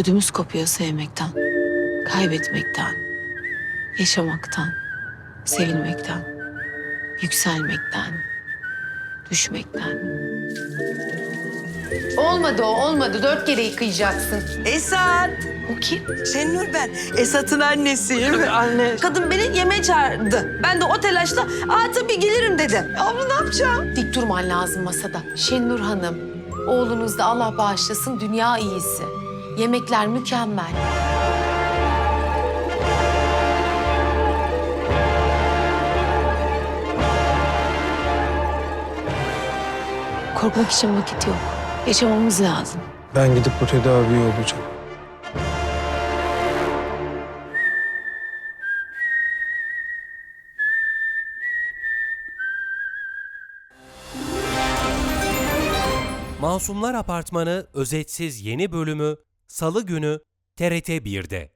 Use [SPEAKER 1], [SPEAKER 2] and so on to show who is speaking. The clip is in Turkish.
[SPEAKER 1] Ödümüz kopuyor sevmekten, kaybetmekten, yaşamaktan, sevilmekten, yükselmekten, düşmekten.
[SPEAKER 2] Olmadı o olmadı. Dört kere yıkayacaksın.
[SPEAKER 3] Esat.
[SPEAKER 2] O kim?
[SPEAKER 3] Şenur ben. Esat'ın annesiyim.
[SPEAKER 1] Anne.
[SPEAKER 3] Kadın beni yemeğe çağırdı. Ben de o telaşla aa tabii gelirim dedim. Abla ne yapacağım?
[SPEAKER 2] Dik durman lazım masada. Şenur Hanım, oğlunuz da Allah bağışlasın dünya iyisi. Yemekler mükemmel.
[SPEAKER 1] Korkmak için vakit yok. Yaşamamız lazım.
[SPEAKER 4] Ben gidip bu tedaviyi olacağım.
[SPEAKER 5] Masumlar Apartmanı özetsiz yeni bölümü Salı günü TRT 1'de.